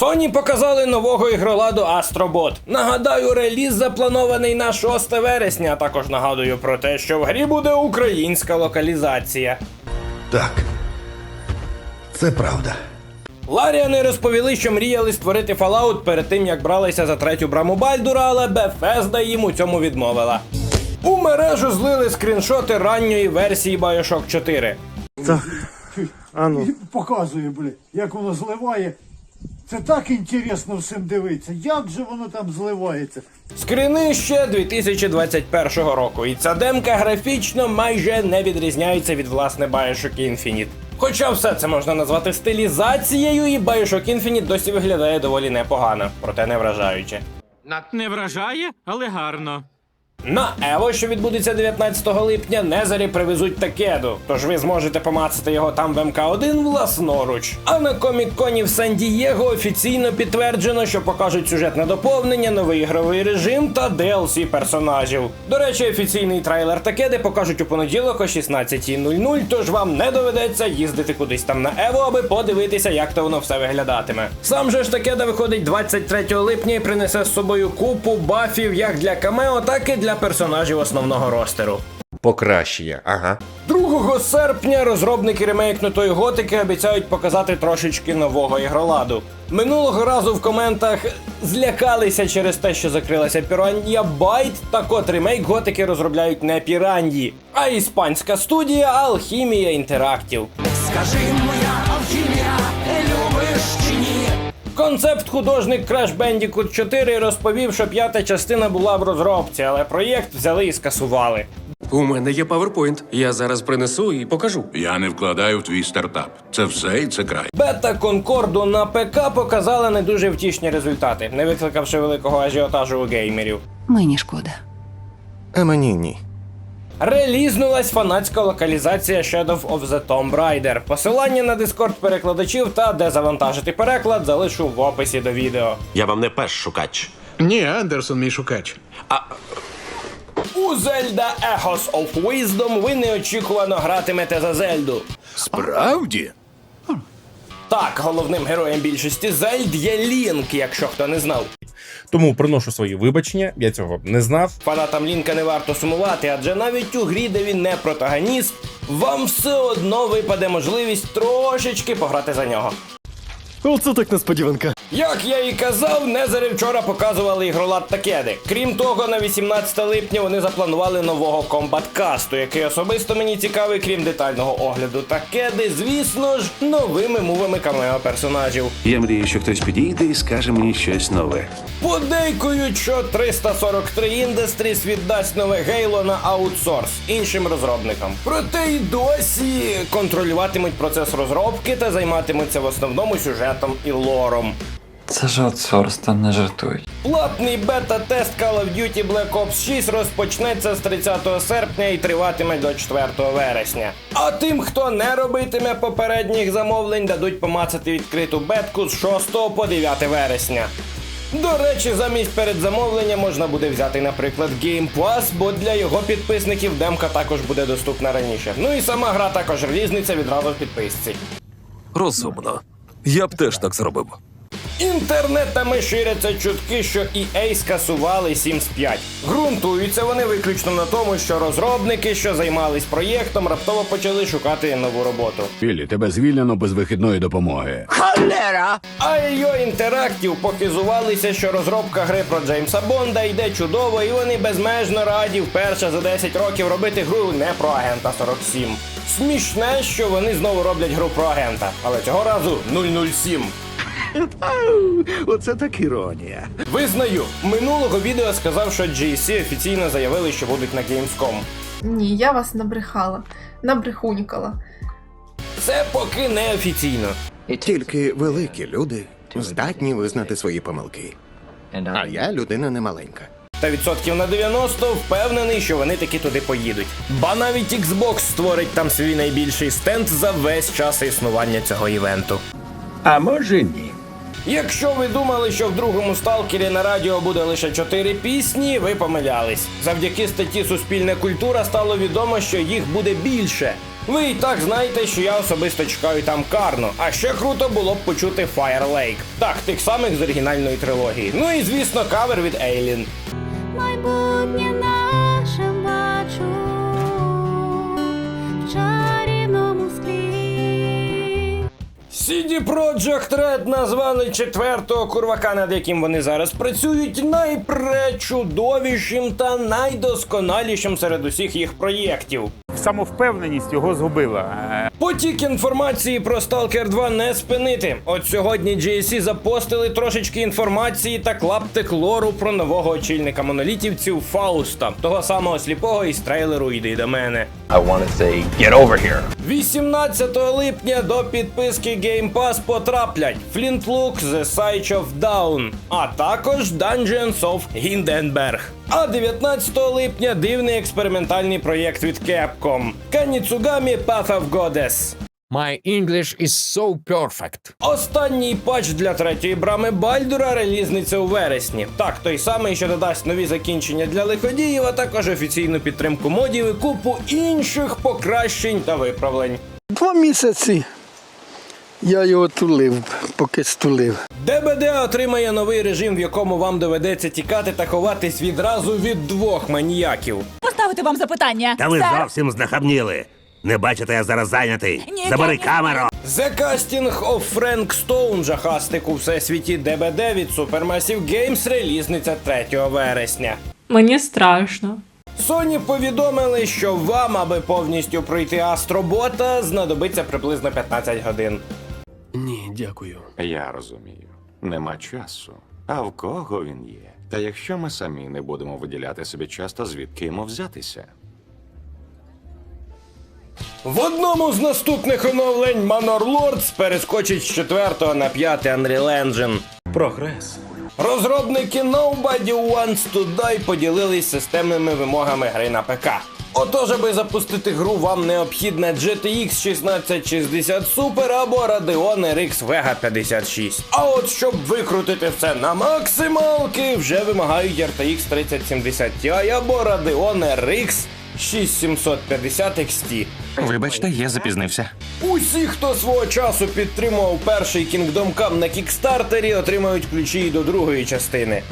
Sony показали нового ігроладу Astrobot. Нагадаю, реліз запланований на 6 вересня. а Також нагадую про те, що в грі буде українська локалізація. Так. Це правда. Ларіани розповіли, що мріяли створити Fallout перед тим, як бралися за третю браму Бальдура, але Bethesda їм у цьому відмовила. У мережу злили скріншоти ранньої версії Bioshock 4. показує, блін, як воно зливає. Це так інтересно всім дивитися. Як же воно там зливається? Скріни ще 2021 року, і ця демка графічно майже не відрізняється від власне Bioshock Infinite. Хоча все це можна назвати стилізацією, і Bioshock Infinite досі виглядає доволі непогано, проте не вражаюче. Не вражає, але гарно. На Ево, що відбудеться 19 липня, Незарі привезуть Такеду, тож ви зможете помацати його там в МК1 власноруч. А на комік-коні в Сан-Дієго офіційно підтверджено, що покажуть сюжетне доповнення, новий ігровий режим та DLC персонажів. До речі, офіційний трейлер Такеди покажуть у понеділок о 16.00, тож вам не доведеться їздити кудись там на Ево, аби подивитися, як то воно все виглядатиме. Сам же ж Такеда виходить 23 липня і принесе з собою купу бафів як для камео, так і для персонажів основного ростеру. Покращення, ага. 2 серпня розробники ремейкнутої готики обіцяють показати трошечки нового ігроладу. Минулого разу в коментах злякалися через те, що закрилася пірання Байт, так от ремейк готики розробляють не піранді, а іспанська студія Алхімія Інтерактів. Концепт художник Crash Bandicoot 4 розповів, що п'ята частина була в розробці, але проєкт взяли і скасували. У мене є PowerPoint. Я зараз принесу і покажу. Я не вкладаю в твій стартап. Це все і це край. Бета Конкорду на ПК показала не дуже втішні результати, не викликавши великого ажіотажу у геймерів. Мені шкода. А мені ні. Релізнулась фанатська локалізація Shadow of the Tomb Raider. Посилання на дискорд перекладачів та де завантажити переклад залишу в описі до відео. Я вам не пеш шукач. Ні, Андерсон, мій шукач. А... У Zelda Echoes of Wisdom ви неочікувано гратимете за Зельду. Справді? Так, головним героєм більшості Зельд є Лінк, якщо хто не знав. Тому приношу свої вибачення, я цього не знав. Фанатам Лінка не варто сумувати, адже навіть у грі, де він не протагоніст, вам все одно випаде можливість трошечки пограти за нього. Оце так несподіванка. Як я і казав, Незери вчора показували ігролад Такеди. Крім того, на 18 липня вони запланували нового комбаткасту, який особисто мені цікавий, крім детального огляду Такеди, звісно ж, новими мувами камео персонажів. Я мрію, що хтось підійде і скаже мені щось нове. Подейкують, що 343 Industries віддасть нове Гейло на аутсорс іншим розробникам. Проте й досі контролюватимуть процес розробки та займатимуться в основному сюжетом і лором. Це ж аутсорс, там не жартують. Платний бета-тест Call of Duty Black Ops 6 розпочнеться з 30 серпня і триватиме до 4 вересня. А тим, хто не робитиме попередніх замовлень, дадуть помацати відкриту бетку з 6 по 9 вересня. До речі, замість передзамовлення можна буде взяти, наприклад, Game Pass, бо для його підписників демка також буде доступна раніше. Ну і сама гра також різниця відразу в підписці. Розумно. Я б теж так зробив. Інтернетами ширяться чутки, що EA скасували Sims 5. Ґрунтуються вони виключно на тому, що розробники, що займались проєктом, раптово почали шукати нову роботу. Білі, тебе звільнено без вихідної допомоги. А IO Interactive похизувалися, що розробка гри про Джеймса Бонда йде чудово, і вони безмежно раді вперше за 10 років робити гру не про агента 47. Смішне, що вони знову роблять гру про агента, але цього разу 007. Оце так іронія. Визнаю, минулого відео сказав, що GSC офіційно заявили, що будуть на Gamescom. Ні, я вас набрехала, набрехунькала. Це поки не офіційно. Тільки великі люди здатні визнати свої помилки. А я людина немаленька. Та відсотків на 90 впевнений, що вони таки туди поїдуть. Ба навіть Xbox створить там свій найбільший стенд за весь час існування цього івенту. А може ні. Якщо ви думали, що в другому сталкері на радіо буде лише чотири пісні, ви помилялись. Завдяки статті Суспільна культура стало відомо, що їх буде більше. Ви і так знаєте, що я особисто чекаю там карну. А ще круто було б почути Fire Lake. Так, тих самих з оригінальної трилогії. Ну і звісно, кавер від Alien. майбутнє наше бачу в чарівному склі. CD Projekt Red назвали четвертого курвака, над яким вони зараз працюють, найпречудовішим та найдосконалішим серед усіх їх проєктів. Самовпевненість його згубила. Потік інформації про Stalker 2 не спинити. От сьогодні GSC запостили трошечки інформації та клаптик лору про нового очільника монолітівців Фауста, того самого сліпого із трейлеру Йди до мене. 18 липня до підписки Game Pass потраплять Flintlook The Siege of Dawn, а також Dungeons of Hindenburg. А 19 липня дивний експериментальний проєкт від Capcom Kanitsugami Path of Goddess. My English is so perfect. Останній патч для третьої брами Бальдура релізниться у вересні. Так, той самий, що додасть нові закінчення для лиходіїв, а також офіційну підтримку модів і купу інших покращень та виправлень. Два місяці я його тулив, поки стулив. ДБД отримає новий режим, в якому вам доведеться тікати та ховатись відразу від двох маніяків. Поставити вам запитання. Та ви зовсім знахабніли. Не бачите, я зараз зайнятий. Забери камеру. The Casting of Frank Stone жахастик у всесвіті ДБД від Supermassive Games релізниця 3 вересня. Мені страшно. Sony повідомили, що вам, аби повністю пройти Астробота, знадобиться приблизно 15 годин. Ні, дякую. Я розумію. Нема часу. А в кого він є? Та якщо ми самі не будемо виділяти собі час, то звідки йому взятися? В одному з наступних оновлень Manor Lords перескочить з 4 на 5 Unreal Engine. Прогрес. Розробники Nobody Wants to Die поділились системними вимогами гри на ПК. Отож, аби запустити гру, вам необхідна GTX 1660 Super або Radeon RX Vega 56. А от щоб викрутити все на максималки, вже вимагають RTX 3070 Ti або Radeon RX 6750 XT. Вибачте, я запізнився. Усі, хто свого часу підтримував перший Kingdom Come на кікстартері, отримають ключі і до другої частини.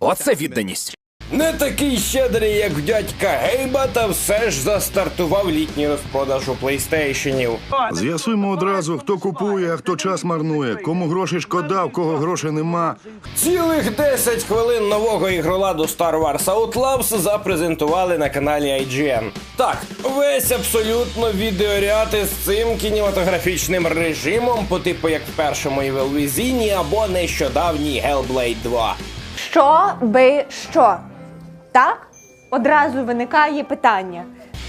Оце відданість. Не такий щедрий, як в дядька Гейба, та все ж застартував літній розпродаж у плейстейшенів. З'ясуємо одразу, хто купує, а хто час марнує. Кому гроші шкода, в кого грошей нема. Цілих 10 хвилин нового ігроладу Star Wars Outlaws запрезентували на каналі IGN. Так, весь абсолютно відеоряд із цим кінематографічним режимом, по типу як в першому Evil Within або нещодавній Hellblade 2. Що би що? Так? Одразу виникає питання.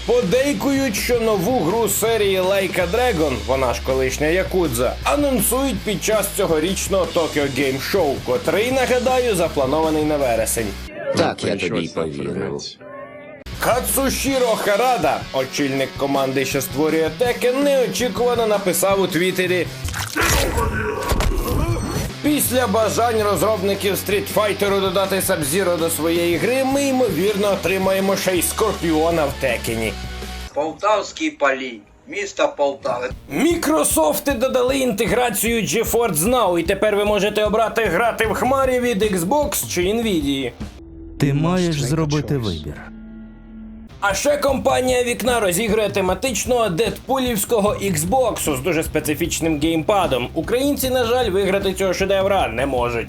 Подейкують, що нову гру серії Like a Dragon, вона ж колишня Якудза, анонсують під час цьогорічного Tokyo Game Show, котрий, нагадаю, запланований на вересень. Так, я тобі повірив. Кацушіро Харада, очільник команди, що створює Tekken, неочікувано написав у Твіттері. Після бажань розробників Street Fighter додати Sub-Zero до своєї гри, ми ймовірно отримаємо ще й Скорпіона в Текені. Полтавський палій, місто Полтави. Мікрософти додали інтеграцію GeForce Now, і тепер ви можете обрати грати в хмарі від Xbox чи Nvidia. Ти маєш зробити вибір. А ще компанія вікна розігрує тематичного дедпулівського Xbox з дуже специфічним геймпадом. Українці, на жаль, виграти цього шедевра не можуть.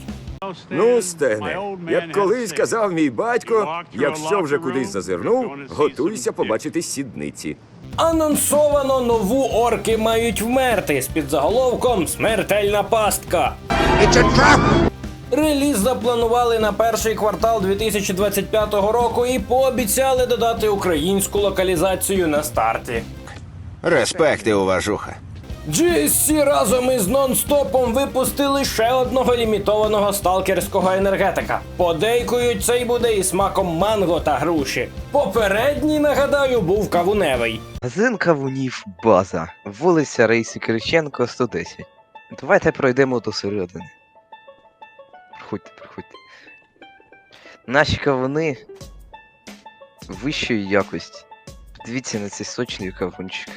Ну, стегне, як колись казав мій батько, якщо вже кудись зазирнув, готуйся побачити сідниці. Анонсовано нову орки мають вмерти з підзаголовком Смертельна пастка. Реліз запланували на перший квартал 2025 року і пообіцяли додати українську локалізацію на старті. Респекти, уважуха. GSC разом із нон-стопом випустили ще одного лімітованого сталкерського енергетика. Подейкують, цей буде і смаком манго та груші. Попередній, нагадаю, був кавуневий. Магазин кавунів база. Вулиця Рейсі Кириченко, 110. Давайте пройдемо до середини. Проходьте, проходьте. Наші кавуни вищої якості. Подивіться на цей сочний кавунчик,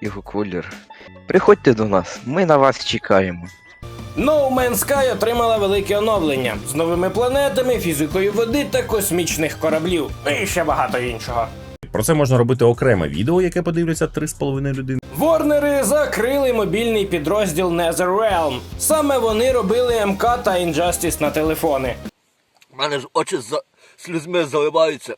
його колір. Приходьте до нас, ми на вас чекаємо. No Man's Sky отримала велике оновлення з новими планетами, фізикою води та космічних кораблів. І ще багато іншого. Про це можна робити окреме відео, яке подивляться 3,5 людини. Ворнери закрили мобільний підрозділ NetherRealm. Саме вони робили МК та Injustice на телефони. У мене ж очі за слізьми заливаються.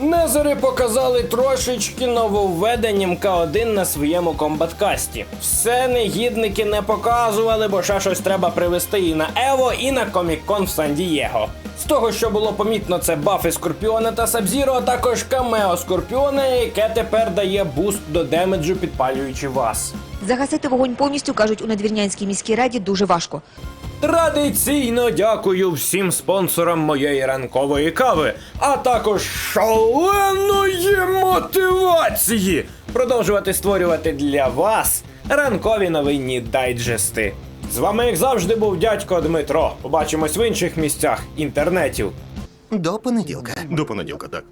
Незери показали трошечки нововведень МК1 на своєму комбаткасті. Все негідники не показували, бо ще щось треба привезти і на Ево, і на Комік-Кон в Сан-Дієго. З того, що було помітно, це бафи Скорпіона та Сабзіро, а також камео Скорпіона, яке тепер дає буст до демеджу, підпалюючи вас. Загасити вогонь повністю, кажуть у надвірнянській міській раді, дуже важко. Традиційно дякую всім спонсорам моєї ранкової кави, а також шаленої мотивації продовжувати створювати для вас ранкові новинні дайджести. З вами, як завжди, був дядько Дмитро. Побачимось в інших місцях інтернетів. До понеділка. До понеділка, так.